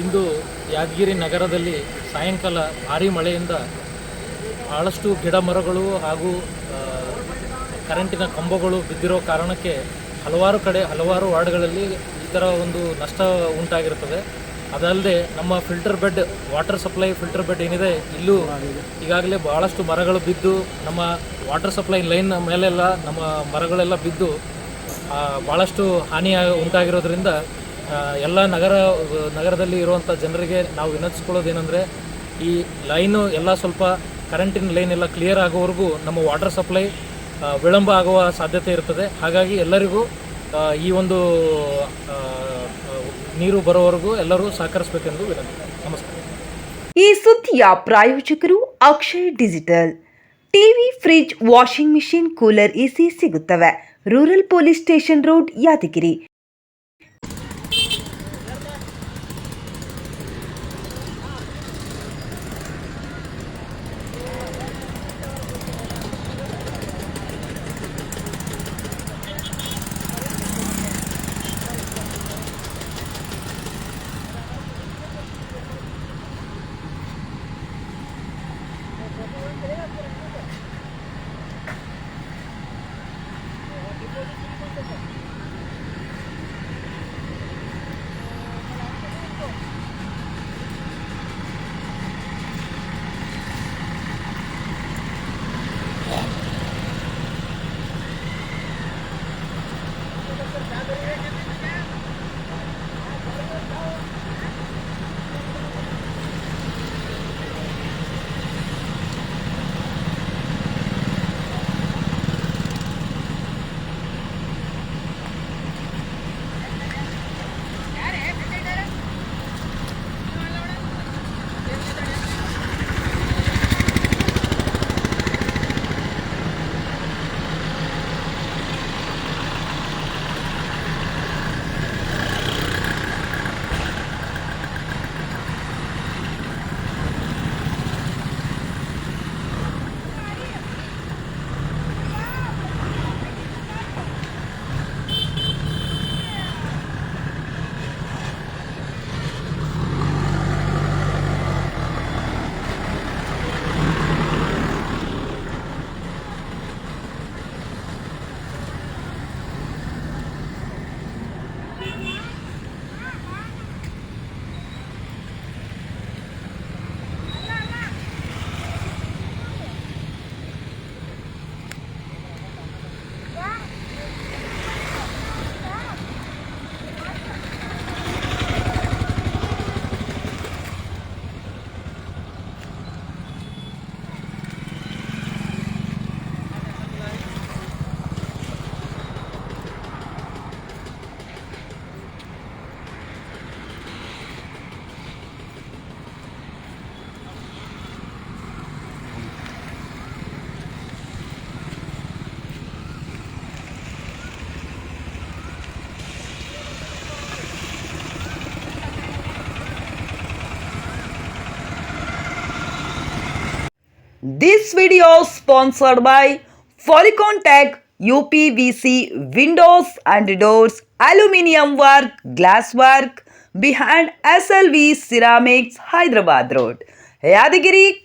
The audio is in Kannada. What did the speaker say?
ಇಂದು ಯಾದಗಿರಿ ನಗರದಲ್ಲಿ ಸಾಯಂಕಾಲ ಭಾರಿ ಮಳೆಯಿಂದ ಭಾಳಷ್ಟು ಗಿಡ ಮರಗಳು ಹಾಗೂ ಕರೆಂಟಿನ ಕಂಬಗಳು ಬಿದ್ದಿರೋ ಕಾರಣಕ್ಕೆ ಹಲವಾರು ಕಡೆ, ಹಲವಾರು ವಾರ್ಡ್ಗಳಲ್ಲಿ ಈ ಥರ ಒಂದು ನಷ್ಟ ಉಂಟಾಗಿರ್ತದೆ ಅದಲ್ಲದೆ ನಮ್ಮ filter bed, water supply filter bed ಏನಿದೆ, ಇಲ್ಲೂ ಈಗಾಗಲೇ ಭಾಳಷ್ಟು ಮರಗಳು ಬಿದ್ದು, ನಮ್ಮ ವಾಟರ್ ಸಪ್ಲೈ ಲೈನ್ ಮೇಲೆಲ್ಲ ನಮ್ಮ ಮರಗಳೆಲ್ಲ ಬಿದ್ದು ಭಾಳಷ್ಟು ಹಾನಿ ಉಂಟಾಗಿರೋದ್ರಿಂದ ಎಲ್ಲ ನಗರ, ನಗರದಲ್ಲಿ ಇರುವಂಥ ಜನರಿಗೆ ನಾವು ವಿನಂತಿಸ್ಕೊಳ್ಳೋದೇನೆಂದರೆ, ಈ ಲೈನು ಎಲ್ಲ ಸ್ವಲ್ಪ ಕರೆಂಟಿನ ಲೈನ್ ಎಲ್ಲ ಕ್ಲಿಯರ್ ಆಗೋವರೆಗೂ ನಮ್ಮ ವಾಟರ್ ಸಪ್ಲೈ ವಿಳಂಬ ಆಗುವ ಸಾಧ್ಯತೆ ಇರ್ತದೆ. ಹಾಗಾಗಿ ಎಲ್ಲರಿಗೂ ಈ ಒಂದು ನೀರು ಬರೋವರೆಗೂ ಎಲ್ಲರೂ ಸಹಕರಿಸಬೇಕೆಂದು ವಿನಂತಿ. ನಮಸ್ಕಾರ. ಈ ಸುದ್ದಿಯ ಪ್ರಾಯೋಜಕರು Akshay digital. TV fridge washing machine cooler AC ಸಿಗುತ್ತವೆ. Rural police station road Yadgiri. This video is sponsored by Polycon Tech UPVC Windows and Doors Aluminium Work Glass Work behind SLV Ceramics Hyderabad Road. Yadagiri